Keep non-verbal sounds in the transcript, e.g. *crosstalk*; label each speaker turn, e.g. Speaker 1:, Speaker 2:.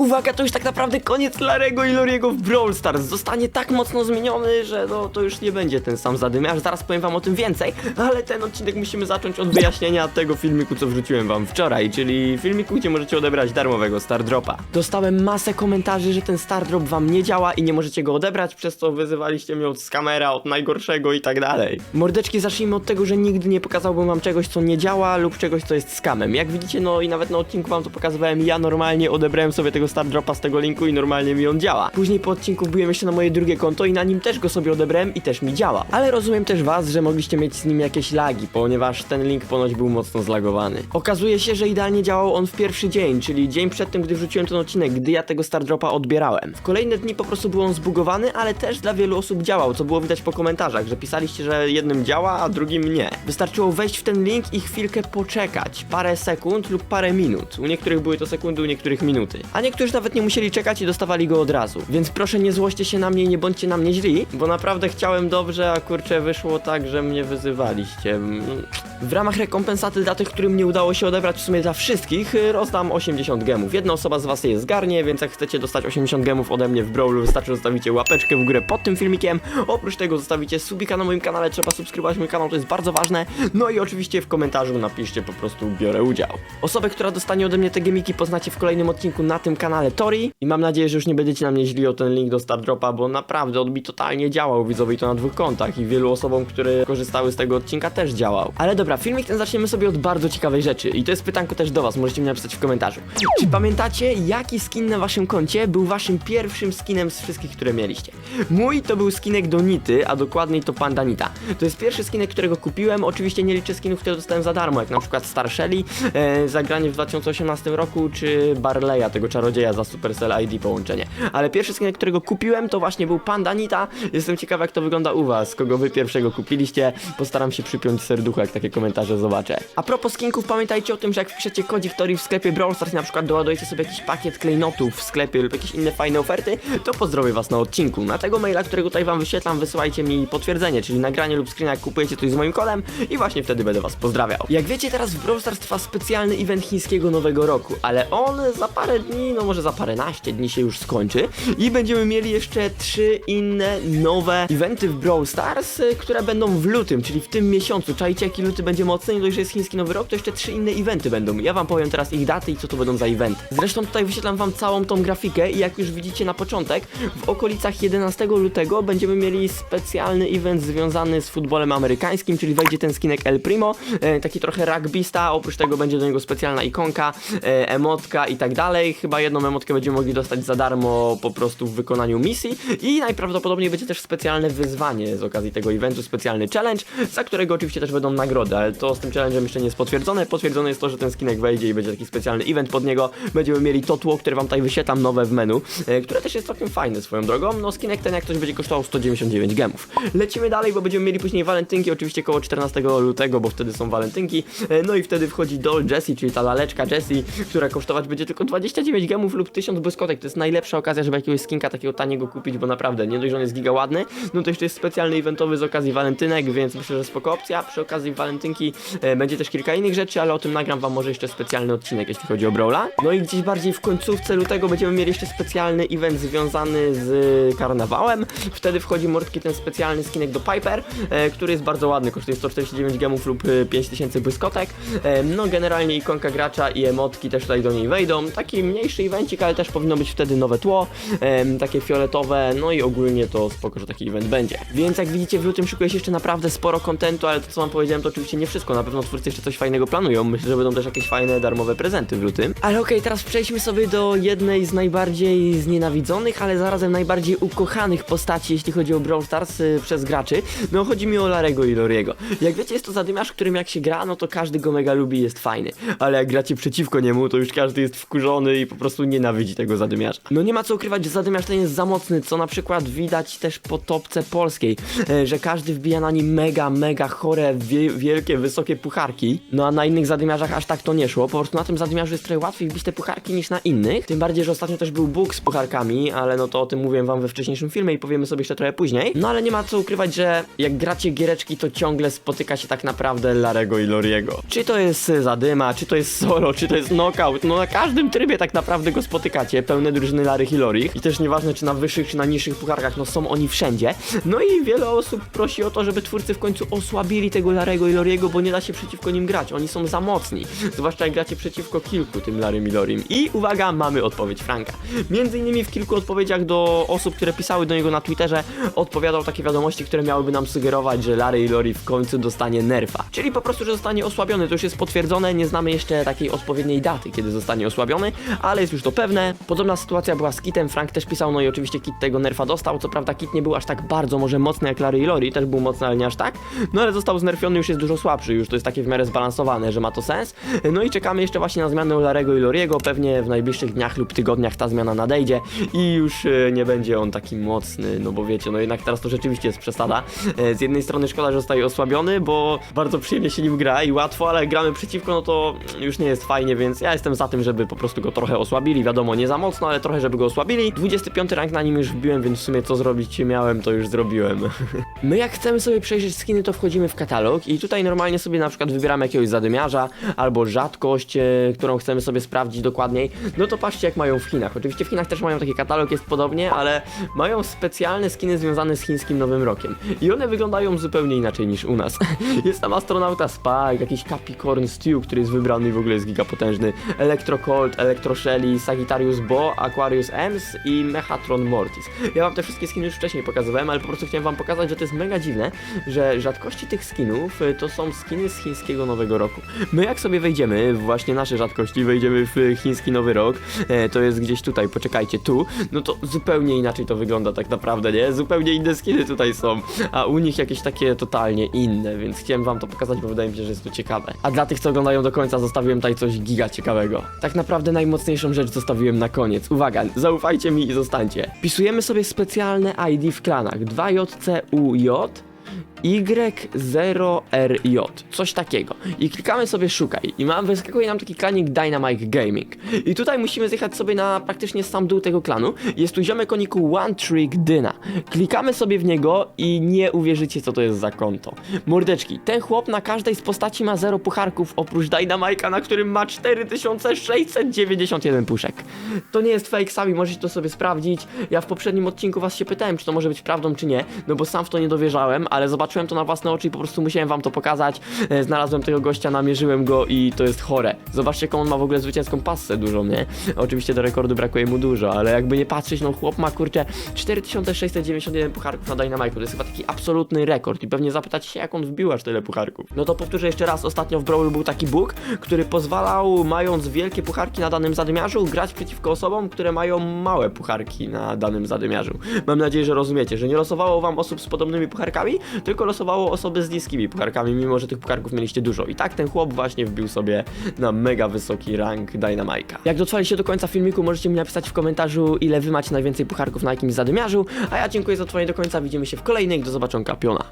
Speaker 1: Uwaga, to już tak naprawdę koniec Larego i Loriego w Brawl Stars. Zostanie tak mocno zmieniony, że no to już nie będzie ten sam zadymiarz. Zaraz powiem wam o tym więcej, ale ten odcinek musimy zacząć od wyjaśnienia tego filmiku, co wrzuciłem wam wczoraj, czyli filmiku, gdzie możecie odebrać darmowego Star Dropa. Dostałem masę komentarzy, że ten Star Drop wam nie działa i nie możecie go odebrać, przez co wyzywaliście mnie od skamera, od najgorszego i tak dalej. Mordeczki, zacznijmy od tego, że nigdy nie pokazałbym wam czegoś, co nie działa lub czegoś, co jest skamem. Jak widzicie, no i nawet na odcinku wam to pokazywałem, ja normalnie odebrałem sobie tego Star Dropa z tego linku i normalnie mi on działa. Później po odcinku wbiłem jeszcze na moje drugie konto i na nim też go sobie odebrałem i też mi działa. Ale rozumiem też was, że mogliście mieć z nim jakieś lagi, ponieważ ten link ponoć był mocno zlagowany. Okazuje się, że idealnie działał on w pierwszy dzień, czyli dzień przed tym, gdy wrzuciłem ten odcinek, gdy ja tego Star Dropa odbierałem. W kolejne dni po prostu był on zbugowany, ale też dla wielu osób działał, co było widać po komentarzach, że pisaliście, że jednym działa, a drugim nie. Wystarczyło wejść w ten link i chwilkę poczekać, parę sekund lub parę minut. U niektórych były to sekundy, u niektórych minuty. A niektórzy nawet nie musieli czekać i dostawali go od razu. Więc proszę nie złoście się na mnie i nie bądźcie na mnie źli, bo naprawdę chciałem dobrze, a kurczę wyszło tak, że mnie wyzywaliście. Mm. W ramach rekompensaty dla tych, którym nie udało się odebrać, w sumie dla wszystkich, y, rozdam 80 gemów. Jedna osoba z was je zgarnie, więc jak chcecie dostać 80 gemów ode mnie w Brawlu, wystarczy, zostawicie łapeczkę w górę pod tym filmikiem. Oprócz tego zostawicie subika na moim kanale, trzeba subskrybować mój kanał, to jest bardzo ważne. No i oczywiście w komentarzu napiszcie po prostu biorę udział. Osobę, która dostanie ode mnie te gemiki poznacie w kolejnym odcinku na tym kanale Tori i mam nadzieję, że już nie będziecie na mnie źli o ten link do Stardropa, bo naprawdę on mi totalnie działał widzowie to na dwóch kontach i wielu osobom, które korzystały z tego odcinka też działał. Ale dobra, filmik ten zaczniemy sobie od bardzo ciekawej rzeczy i to jest pytanko też do was, możecie mi napisać w komentarzu. Czy pamiętacie jaki skin na waszym koncie był waszym pierwszym skinem z wszystkich, które mieliście? Mój to był skinek do Nity, a dokładniej to Pandanita. To jest pierwszy skinek, którego kupiłem, oczywiście nie liczę skinów, które dostałem za darmo, jak na przykład Star Shelly, e, zagranie w 2018 roku, czy Barleya, tego czarodzieja za Supercell ID połączenie. Ale pierwszy skinek, którego kupiłem, to właśnie był Pandanita. Jestem ciekaw, jak to wygląda u was, kogo wy pierwszego kupiliście. Postaram się przypiąć serducho, jak takie komentarze zobaczę. A propos skinków, pamiętajcie o tym, że jak wpiszecie kodzik Tori w sklepie Brawl Stars i na przykład doładujecie sobie jakiś pakiet klejnotów w sklepie lub jakieś inne fajne oferty, to pozdrowię was na odcinku. Na tego maila, którego tutaj wam wyświetlam, wysyłajcie mi potwierdzenie, czyli nagranie lub screena, jak kupujecie coś z moim kodem i właśnie wtedy będę was pozdrawiał. Jak wiecie, teraz w Brawl Stars trwa specjalny event chińskiego Nowego Roku, ale on za parę dni, no może za paręnaście dni się już skończy i będziemy mieli jeszcze trzy inne nowe eventy w Brawl Stars, y, które będą w lutym, czyli w tym miesiącu. Czajcie, jaki luty będzie mocny, nie dość, że jest chiński Nowy Rok, to jeszcze trzy inne eventy będą. Ja wam powiem teraz ich daty i co to będą za eventy. Zresztą tutaj wyświetlam wam całą tą grafikę i jak już widzicie na początek, w okolicach 11 lutego będziemy mieli specjalny event związany z futbolem amerykańskim, czyli wejdzie ten skinek El Primo, e, taki trochę rugbysta, oprócz tego będzie do niego specjalna ikonka, e, emotka i tak dalej. Chyba jedną emotkę będziemy mogli dostać za darmo po prostu w wykonaniu misji i najprawdopodobniej będzie też specjalne wyzwanie z okazji tego eventu, specjalny challenge, za którego oczywiście też będą nagrody, ale to z tym challenge'em jeszcze nie jest potwierdzone. Potwierdzone jest to, że ten skinek wejdzie i będzie taki specjalny event pod niego. Będziemy mieli to tło, które wam tutaj wyświetlam nowe w menu, e, które też jest całkiem fajne swoją drogą. No skinek ten jak ktoś będzie kosztował 199 gemów. Lecimy dalej, bo będziemy mieli później walentynki, oczywiście koło 14 lutego, bo wtedy są walentynki. E, No i wtedy wchodzi Doll Jessie, czyli ta laleczka Jessie, która kosztować będzie tylko 29 gemów lub 1000 błyskotek. To jest najlepsza okazja, żeby jakiegoś skinka takiego taniego kupić, bo naprawdę nie dość, że on jest giga ładny, no to jeszcze jest specjalny eventowy z okazji walentynek, więc myślę, że spoko opcja. Przy okazji walentynki e, będzie też kilka innych rzeczy, ale o tym nagram wam może jeszcze specjalny odcinek, jeśli chodzi o Brawla. No i gdzieś bardziej w końcówce lutego będziemy mieli jeszcze specjalny event związany z karnawałem. Wtedy wchodzi mordki ten specjalny skinek do Piper, e, który jest bardzo ładny, kosztuje 149 gemów lub e, 5000 błyskotek. E, no generalnie ikonka gracza i emotki też tutaj do niej wejdą. Taki mniejszy evencik, ale też powinno być wtedy nowe tło, em, takie fioletowe, no i ogólnie to spoko, że taki event będzie. Więc jak widzicie w lutym szykuje się jeszcze naprawdę sporo kontentu, ale to co wam powiedziałem to oczywiście nie wszystko, na pewno twórcy jeszcze coś fajnego planują. Myślę, że będą też jakieś fajne darmowe prezenty w lutym. Ale okej, teraz przejdźmy sobie do jednej z najbardziej znienawidzonych, ale zarazem najbardziej ukochanych postaci, jeśli chodzi o Brawl Stars y, przez graczy. No chodzi mi o Larego i Loriego. Jak wiecie, jest to zadymiarz, którym jak się gra, no to każdy go mega lubi jest fajny. Ale jak gracie przeciwko niemu, to już każdy jest wkurzony i po prostu nienawidzi tego zadymiarza. No nie ma co ukrywać, że zadymiarz ten jest za mocny, co na przykład widać też po topce polskiej, e, że każdy wbija na nim mega, mega chore, wie, wielkie, wysokie pucharki. No a na innych zadymiarzach aż tak to nie szło. Po prostu na tym zadymiarzu jest trochę łatwiej wbić te pucharki niż na innych. Tym bardziej, że ostatnio też był bóg z pucharkami, ale no to o tym mówiłem wam we wcześniejszym filmie i powiemy sobie jeszcze trochę później. No ale nie ma co ukrywać, że jak gracie giereczki, to ciągle spotyka się tak naprawdę Larego i Loriego. Czy to jest zadyma, czy to jest solo, czy to jest knockout, no na każdym trybie tak naprawdę go spotykacie, pełne drużyny Lary Hilorich i też nieważne czy na wyższych czy na niższych pucharkach, no są oni wszędzie. No i wiele osób prosi o to, żeby twórcy w końcu osłabili tego Larego i Loriego, bo nie da się przeciwko nim grać, oni są za mocni. Zwłaszcza jak gracie przeciwko kilku tym Larym i Lorim. I uwaga, mamy odpowiedź Franka. Między innymi w kilku odpowiedziach do osób, które pisały do niego na Twitterze, odpowiadał takie wiadomości, które miałyby nam sugerować, że Larry i Lori w końcu dostanie nerfa. Czyli po prostu, że zostanie osłabiony. To już jest potwierdzone, nie znamy jeszcze takiej odpowiedniej daty, kiedy zostanie osłabiony, ale jest już to pewne. Podobna sytuacja była z Kitem, Frank też pisał, no i oczywiście Kit tego nerfa dostał. Co prawda Kit nie był aż tak bardzo może mocny jak Larry i Lori, też był mocny, ale nie aż tak. No ale został znerfiony, już jest dużo słabszy, już to jest takie w miarę zbalansowane, że ma to sens. No i czekamy jeszcze właśnie na zmianę Larego i Loriego. Pewnie w najbliższych dniach lub tygodniach ta zmiana nadejdzie i już e, nie będzie on taki mocny, no bo wiecie, no jednak teraz to rzeczywiście jest przesada. E, Z jednej strony szkoda, że zostaje osłabiony, bo bardzo przyjemnie się nim gra i łatwo, ale gramy przeciwko, no to już nie jest fajnie, więc ja jestem za tym, żeby po prostu go trochę osłabili. Wiadomo, nie za mocno, ale trochę, żeby go osłabili. 25 rank na nim już wbiłem, więc w sumie co zrobić miałem, to już zrobiłem. *laughs* My jak chcemy sobie przejrzeć skiny, to wchodzimy w katalog i tutaj normalnie sobie na przykład wybieramy jakiegoś zadymiarza albo rzadkość, e, którą chcemy sobie sprawdzić dokładniej. No to patrzcie jak mają w Chinach. Oczywiście w Chinach też mają taki katalog, jest podobnie, ale mają specjalne skiny związane z chińskim Nowym Rokiem. I one wyglądają zupełnie inaczej niż u nas. *laughs* jest tam astronauta Spike, jakiś Capricorn Stew, który jest wybrany i w ogóle jest gigapotężny, Electro Colt, Electro Shelly, Sagittarius Bo, Aquarius Ems i Mechatron Mortis. Ja wam te wszystkie skiny już wcześniej pokazywałem, ale po prostu chciałem wam pokazać, że to jest mega dziwne, że rzadkości tych skinów y, to są skiny z chińskiego Nowego Roku. My jak sobie wejdziemy właśnie nasze rzadkości, wejdziemy w chiński Nowy Rok, e, to jest gdzieś tutaj, poczekajcie, tu, no to zupełnie inaczej to wygląda tak naprawdę, nie? Zupełnie inne skiny tutaj są, a u nich jakieś takie totalnie inne, więc chciałem wam to pokazać, bo wydaje mi się, że jest to ciekawe. A dla tych, co oglądają do końca, zostawiłem tutaj coś giga ciekawego. Tak naprawdę najmocniejszą rzecz zostawiłem na koniec. Uwaga, zaufajcie mi i zostańcie. Pisujemy sobie specjalne ID w klanach 2JCUJ Y0RJ, coś takiego. I klikamy sobie szukaj i mam, wyskakuje nam taki klanik Dynamite Gaming. I tutaj musimy zjechać sobie na praktycznie sam dół tego klanu. Jest tu ziomek o niku One Trick Dyna. Klikamy sobie w niego i nie uwierzycie co to jest za konto. Mordeczki, ten chłop na każdej z postaci ma 0 pucharków oprócz Dynamite'a, na którym ma 4691 puszek. To nie jest fake, sami możecie to sobie sprawdzić. Ja w poprzednim odcinku was się pytałem, czy to może być prawdą, czy nie, no bo sam w to nie dowierzałem, ale zobaczyłem to na własne oczy i po prostu musiałem wam to pokazać. E, Znalazłem tego gościa, namierzyłem go i to jest chore. Zobaczcie, jaką on ma w ogóle zwycięską passę dużą, nie? Oczywiście do rekordu brakuje mu dużo, ale jakby nie patrzeć, no chłop ma kurczę 4691 pucharków na Dynamite. To jest chyba taki absolutny rekord i pewnie zapytać się, jak on wbił aż tyle pucharków. No to powtórzę jeszcze raz, ostatnio w Brawl był taki bóg, który pozwalał, mając wielkie pucharki na danym zadymiarzu, grać przeciwko osobom, które mają małe pucharki na danym zadymiarzu. Mam nadzieję, że rozumiecie, że nie losowało wam osób z podobnymi pucharkami, tylko losowało osoby z niskimi pucharkami, mimo że tych pucharków mieliście dużo. I tak ten chłop właśnie wbił sobie na mega wysoki rank Dynamite'a. Jak dotrwaliście do końca filmiku, możecie mi napisać w komentarzu, ile wy macie najwięcej pucharków na jakimś zadymiarzu, a ja dziękuję za trwanie do końca, widzimy się w kolejnej, do zobaczonka, piona.